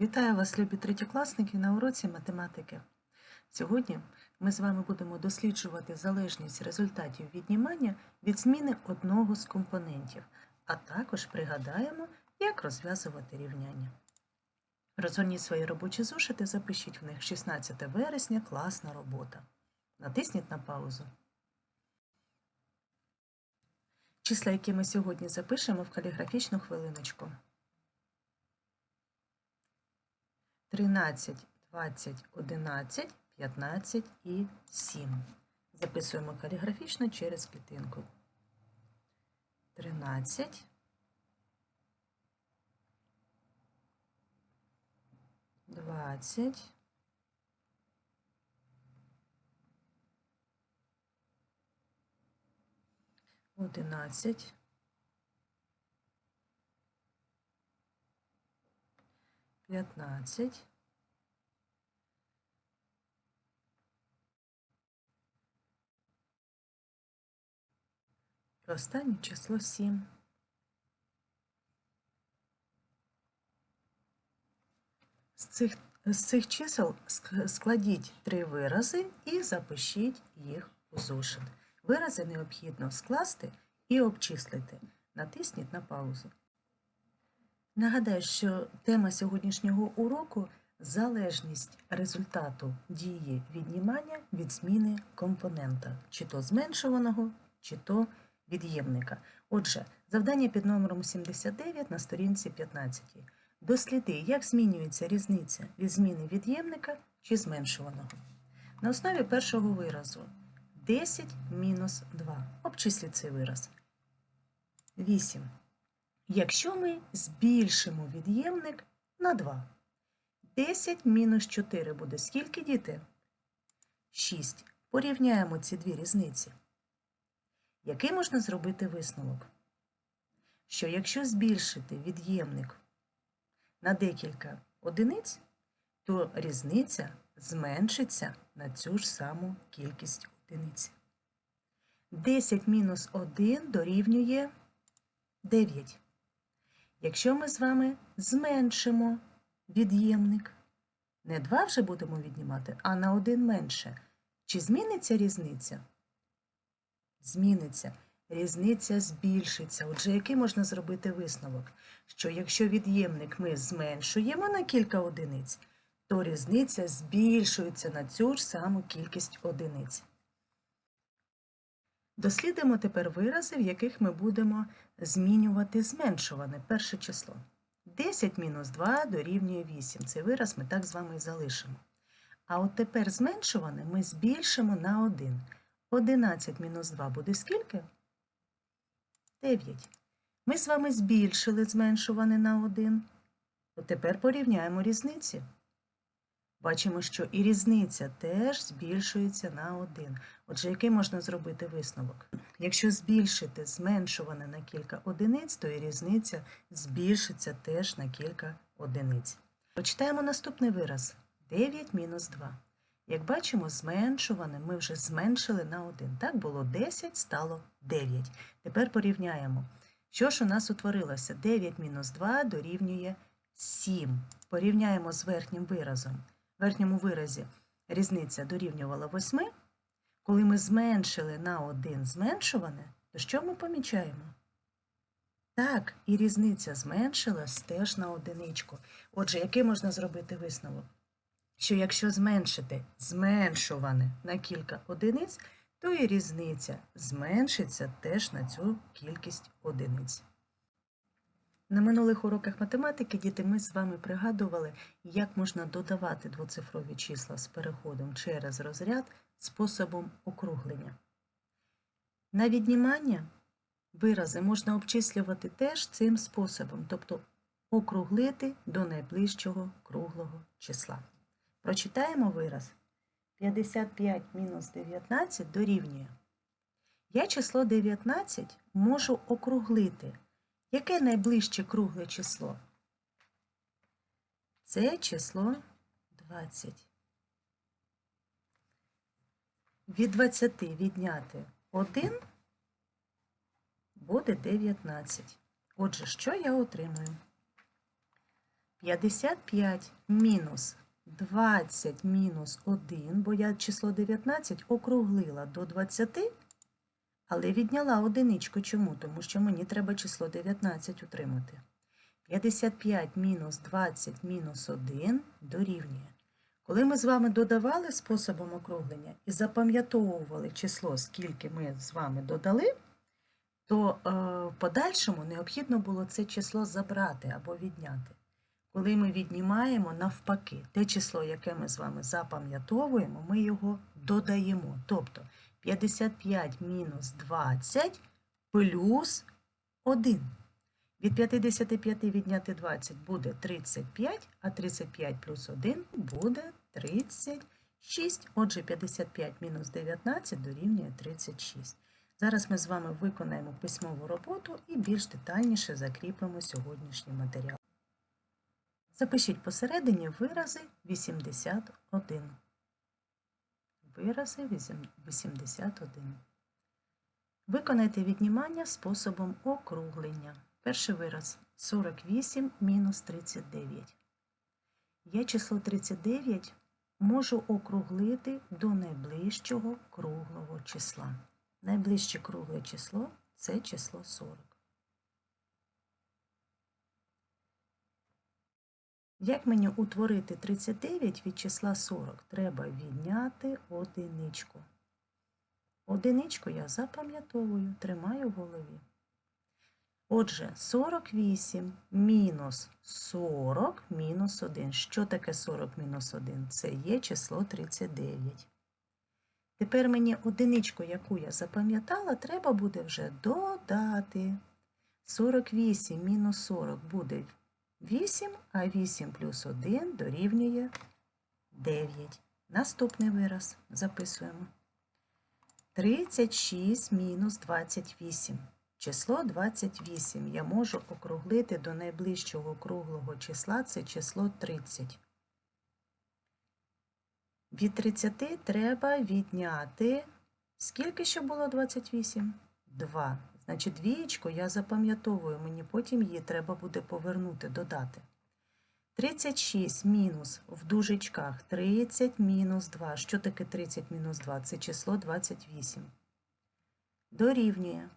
Вітаю вас, любі третьокласники, на уроці математики. Сьогодні ми з вами будемо досліджувати залежність результатів віднімання від зміни одного з компонентів, а також пригадаємо, як розв'язувати рівняння. Розгорніть свої робочі зошити, запишіть в них 16 вересня, класна робота. Натисніть на паузу. Числа, які ми сьогодні запишемо в каліграфічну хвилиночку. 13, 20, 11, 15 і 7. Записуємо каліграфічно через клітинку. 13, 20, 11, 15, і останнє число 7. З цих, з цих чисел складіть три вирази і запишіть їх у зошит. Вирази необхідно скласти і обчислити. Натисніть на паузу. Нагадаю, що тема сьогоднішнього уроку залежність результату дії віднімання від зміни компонента, чи то зменшуваного, чи то від'ємника. Отже, завдання під номером 79 на сторінці 15. Досліди, як змінюється різниця від зміни від'ємника чи зменшуваного. На основі першого виразу 10 мінус 2. Обчисліть цей вираз. 8. Якщо ми збільшимо від'ємник на 2, 10 мінус 4 буде скільки діти? 6. Порівняємо ці дві різниці. Який можна зробити висновок? Що якщо збільшити від'ємник на декілька одиниць, то різниця зменшиться на цю ж саму кількість одиниць. 10 мінус 1 дорівнює 9. Якщо ми з вами зменшимо від'ємник, не 2 вже будемо віднімати, а на 1 менше. Чи зміниться різниця? Зміниться. Різниця збільшиться. Отже, який можна зробити висновок? Що якщо від'ємник ми зменшуємо на кілька одиниць, то різниця збільшується на цю ж саму кількість одиниць. Дослідимо тепер вирази, в яких ми будемо змінювати зменшуване перше число. 10 мінус 2 дорівнює 8. Цей вираз ми так з вами і залишимо. А от тепер зменшуване ми збільшимо на 1. 11 мінус 2 буде скільки? 9. Ми з вами збільшили зменшуване на 1. От тепер порівняємо різниці. Бачимо, що і різниця теж збільшується на 1. Отже, який можна зробити висновок? Якщо збільшити зменшуване на кілька одиниць, то і різниця збільшиться теж на кілька одиниць. Почитаємо наступний вираз. 9 мінус 2. Як бачимо, зменшуване ми вже зменшили на 1. Так було 10, стало 9. Тепер порівняємо. Що ж у нас утворилося? 9 мінус 2 дорівнює 7. Порівняємо з верхнім виразом. В верхньому виразі різниця дорівнювала 8. Коли ми зменшили на 1 зменшуване, то що ми помічаємо? Так, і різниця зменшилась теж на одиничку. Отже, який можна зробити висновок? Що якщо зменшити зменшуване на кілька одиниць, то і різниця зменшиться теж на цю кількість одиниць. На минулих уроках математики діти ми з вами пригадували, як можна додавати двоцифрові числа з переходом через розряд способом округлення. На віднімання вирази можна обчислювати теж цим способом, тобто округлити до найближчого круглого числа. Прочитаємо вираз. 55 мінус 19 дорівнює. Я число 19 можу округлити. Яке найближче кругле число? Це число 20. Від 20 відняти 1 буде 19. Отже, що я отримую? 55 мінус 20 мінус 1, бо я число 19 округлила до 20, але відняла одиничку. Чому? Тому що мені треба число 19 утримати. 55 мінус 20 мінус 1 дорівнює. Коли ми з вами додавали способом округлення і запам'ятовували число, скільки ми з вами додали, то е, в подальшому необхідно було це число забрати або відняти. Коли ми віднімаємо навпаки, те число, яке ми з вами запам'ятовуємо, ми його додаємо. Тобто 55 мінус 20 плюс 1. Від 55 відняти 20 буде 35, а 35 плюс 1 буде 36. Отже, 55 мінус 19 дорівнює 36. Зараз ми з вами виконаємо письмову роботу і більш детальніше закріпимо сьогоднішній матеріал. Запишіть посередині вирази 81. Вирази 81. Виконайте віднімання способом округлення. Перший вираз 48 мінус 39. Я число 39 можу округлити до найближчого круглого числа. Найближче кругле число це число 40. Як мені утворити 39 від числа 40? Треба відняти одиничку. Одиничку я запам'ятовую, тримаю в голові. Отже, 48 мінус 40 мінус 1. Що таке 40 мінус 1? Це є число 39. Тепер мені одиничку, яку я запам'ятала, треба буде вже додати. 48 мінус 40 буде 8, а 8 плюс 1 дорівнює 9. Наступний вираз записуємо. 36 мінус 28. Число 28 я можу округлити до найближчого круглого числа, це число 30. Від 30 треба відняти. Скільки ще було 28? 2. Значить, двієчку я запам'ятовую, мені потім її треба буде повернути, додати. 36 мінус в дужечках 30 мінус 2. Що таке 30 мінус 2? Це число 28. Дорівнює.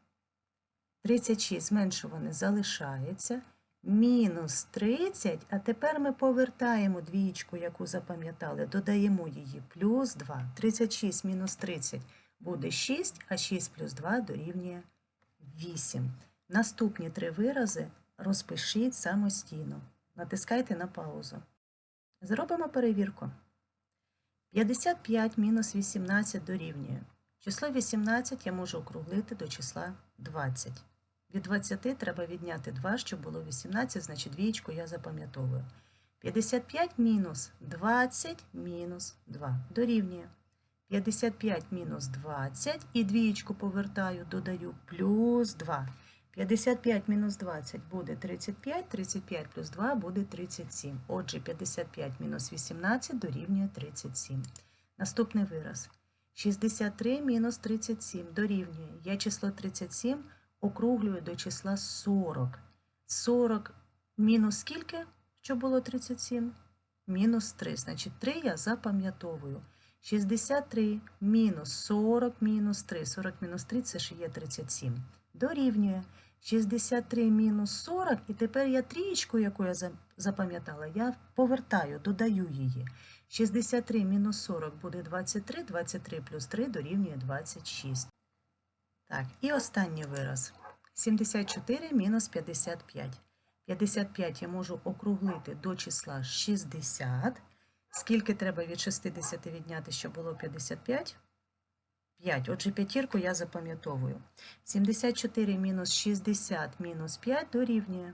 36 зменшуване залишається. Мінус 30, а тепер ми повертаємо двієчку, яку запам'ятали, додаємо її плюс 2. 36 мінус 30 буде 6, а 6 плюс 2 дорівнює 8. Наступні три вирази розпишіть самостійно. Натискайте на паузу. Зробимо перевірку. 55 мінус 18 дорівнює. Число 18 я можу округлити до числа 20. Від 20 треба відняти 2, щоб було 18, значить двієчку я запам'ятовую. 55 мінус 20 мінус 2 дорівнює. 55 мінус 20 і двієчку повертаю, додаю плюс 2. 55 мінус 20 буде 35, 35 плюс 2 буде 37. Отже, 55 мінус 18 дорівнює 37. Наступний вираз. 63 мінус 37 дорівнює. Я число 37 округлюю до числа 40. 40 мінус скільки, що було 37? Мінус 3. Значить, 3 я запам'ятовую. 63 мінус 40 мінус 3. 40 мінус 3 це ж є 37. Дорівнює 63 мінус 40. І тепер я трієчку, яку я запам'ятала, я повертаю, додаю її. 63 мінус 40 буде 23, 23 плюс 3 дорівнює 26. Так, і останній вираз. 74 мінус 55. 55 я можу округлити до числа 60. Скільки треба від 60 відняти, щоб було 55? 5. Отже, п'ятірку я запам'ятовую. 74 мінус 60 мінус 5 дорівнює.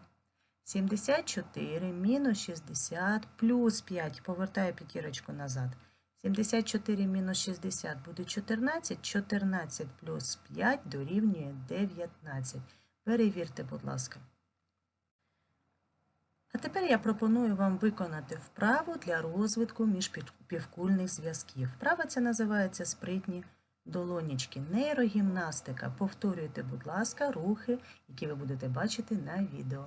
74 мінус 60 плюс 5. Повертаю п'ятірочку назад. 74 мінус 60 буде 14. 14 плюс 5 дорівнює 19. Перевірте, будь ласка. А тепер я пропоную вам виконати вправу для розвитку міжпівкульних зв'язків. Вправа ця називається спритні долонічки. Нейрогімнастика. Повторюйте, будь ласка, рухи, які ви будете бачити на відео.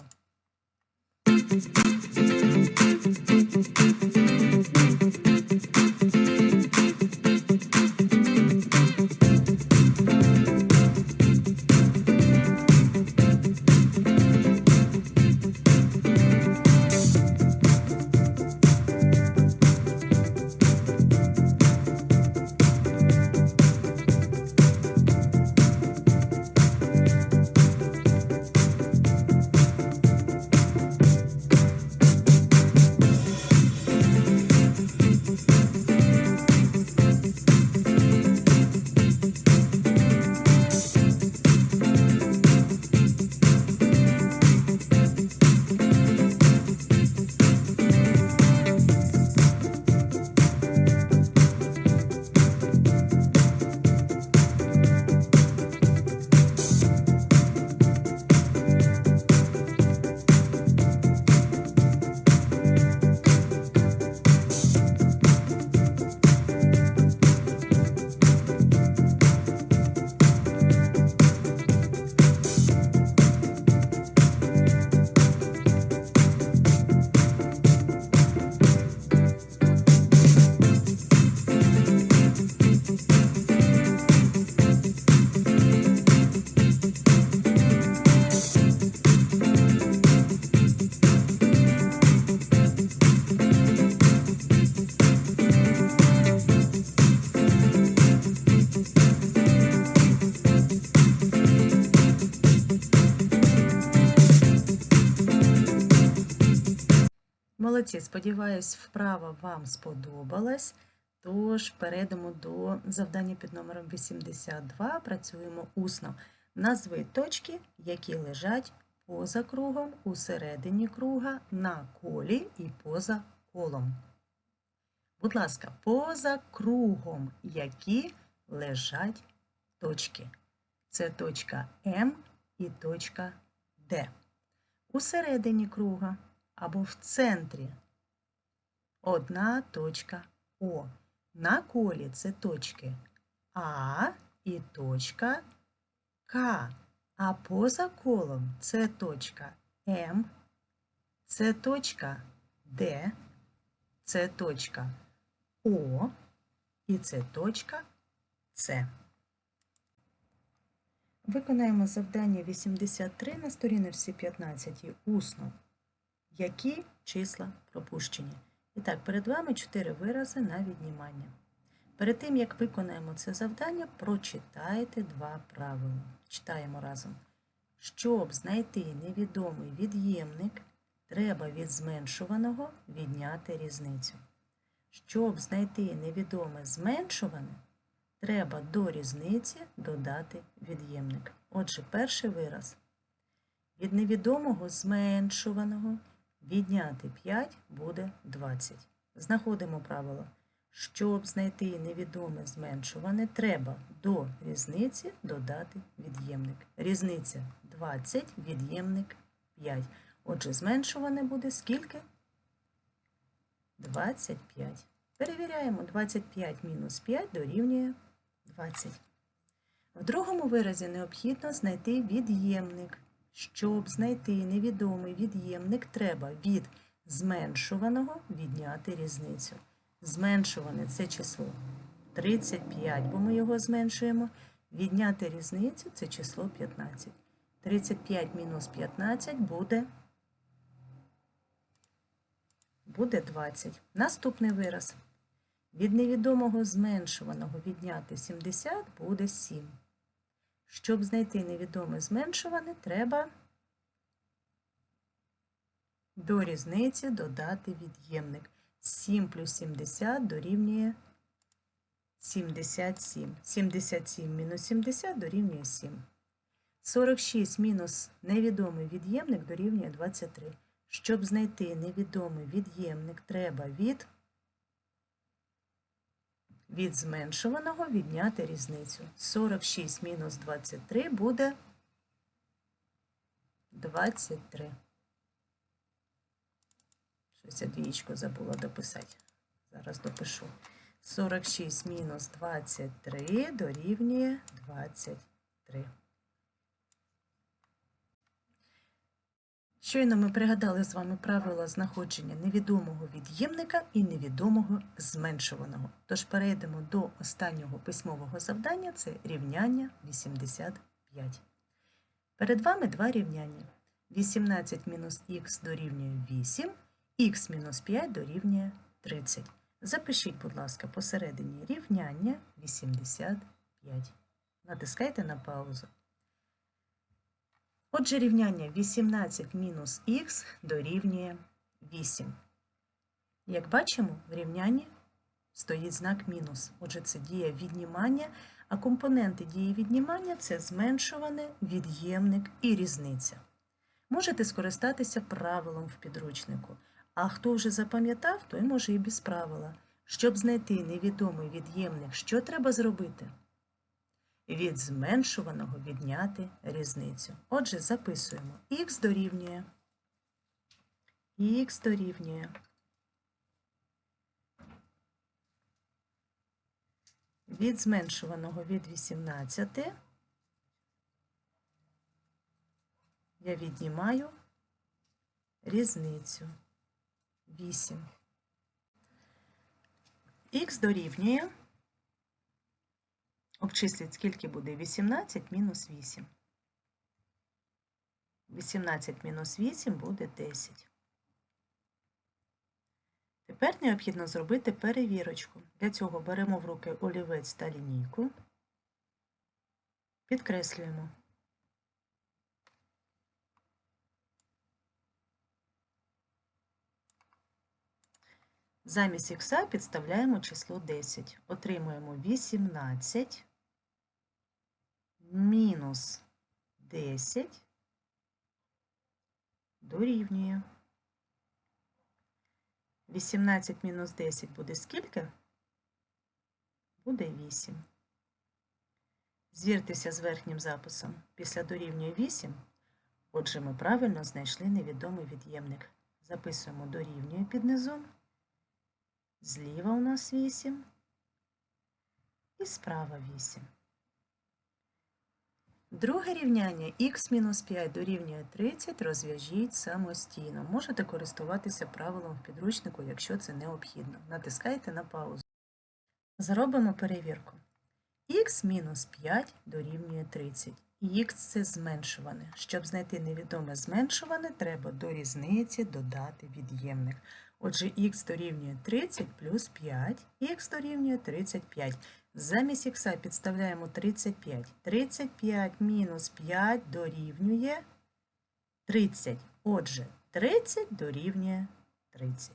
Молодці, сподіваюсь, вправа вам сподобалась. Тож перейдемо до завдання під номером 82. Працюємо усно. Назви точки, які лежать поза кругом, усередині круга, на колі і поза колом. Будь ласка, поза кругом, які лежать точки. Це точка М і точка Д. Усередині круга або в центрі одна точка О. На колі це точки А і точка К. А поза колом це точка М, це точка Д, це точка О і це точка С. Виконаємо завдання 83 на сторіночці 15 усно. Які числа пропущені? І так, перед вами чотири вирази на віднімання. Перед тим, як виконаємо це завдання, прочитайте два правила. Читаємо разом. Щоб знайти невідомий від'ємник, треба від зменшуваного відняти різницю. Щоб знайти невідоме зменшуване, треба до різниці додати від'ємник. Отже, перший вираз. Від невідомого зменшуваного відняти 5 буде 20. Знаходимо правило. Щоб знайти невідоме зменшуване, треба до різниці додати від'ємник. Різниця 20, від'ємник 5. Отже, зменшуване буде скільки? 25. Перевіряємо 25 мінус 5 дорівнює 20. В другому виразі необхідно знайти від'ємник. Щоб знайти невідомий від'ємник, треба від зменшуваного відняти різницю. Зменшуване це число 35, бо ми його зменшуємо. Відняти різницю це число 15. 35 мінус 15 буде, буде 20. Наступний вираз. Від невідомого зменшуваного відняти 70 буде 7. Щоб знайти невідоме зменшуване, треба до різниці додати від'ємник. 7 плюс 70 дорівнює 77. 77 мінус 70 дорівнює 7. 46 мінус невідомий від'ємник дорівнює 23. Щоб знайти невідомий від'ємник, треба від від зменшуваного відняти різницю. 46 мінус 23 буде 23. Щось я двічку забула дописати. Зараз допишу. 46 мінус 23 дорівнює 23. Щойно ми пригадали з вами правила знаходження невідомого від'ємника і невідомого зменшуваного. Тож перейдемо до останнього письмового завдання це рівняння 85. Перед вами два рівняння. 18 мінус х дорівнює 8, х мінус 5 дорівнює 30. Запишіть, будь ласка, посередині рівняння 85. Натискайте на паузу. Отже, рівняння 18 мінус х дорівнює 8. Як бачимо, в рівнянні стоїть знак мінус. Отже, це дія віднімання, а компоненти дії віднімання це зменшуване, від'ємник і різниця. Можете скористатися правилом в підручнику. А хто вже запам'ятав, той може і без правила. Щоб знайти невідомий від'ємник, що треба зробити? Від зменшуваного відняти різницю. Отже, записуємо х дорівнює. х дорівнює. Від зменшуваного від 18 я віднімаю різницю 8. Х дорівнює. Обчисліть, скільки буде 18 мінус 8. 18 мінус 8 буде 10. Тепер необхідно зробити перевірочку. Для цього беремо в руки олівець та лінійку, підкреслюємо. Замість х підставляємо число 10. Отримуємо 18 мінус 10 дорівнює. 18 мінус 10 буде скільки? Буде 8. Звіртеся з верхнім записом. Після дорівнює 8. Отже, ми правильно знайшли невідомий від'ємник. Записуємо дорівнює під низом. Зліва у нас 8 і справа 8. Друге рівняння х-5 дорівнює 30 розв'яжіть самостійно. Можете користуватися правилом в підручнику, якщо це необхідно. Натискайте на паузу. Зробимо перевірку. х-5 дорівнює 30. Х це зменшуване. Щоб знайти невідоме зменшуване, треба до різниці додати від'ємник. Отже, х дорівнює 30 плюс 5, х дорівнює 35. Замість х підставляємо 35. 35 мінус 5 дорівнює 30. Отже, 30 дорівнює 30.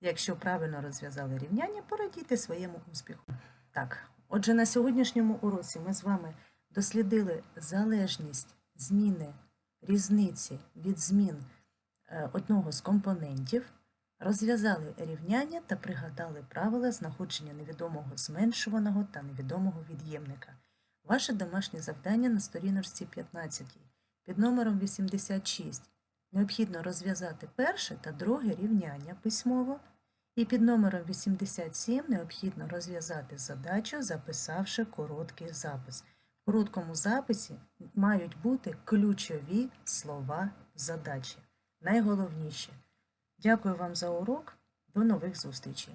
Якщо правильно розв'язали рівняння, порадійте своєму успіху. Так, отже, на сьогоднішньому уроці ми з вами дослідили залежність зміни різниці від змін е, одного з компонентів. Розв'язали рівняння та пригадали правила знаходження невідомого зменшуваного та невідомого від'ємника. Ваше домашнє завдання на сторіночці 15 під номером 86. Необхідно розв'язати перше та друге рівняння письмово. І під номером 87 необхідно розв'язати задачу, записавши короткий запис. В короткому записі мають бути ключові слова задачі. Найголовніше. Дякую вам за урок. До нових зустрічей!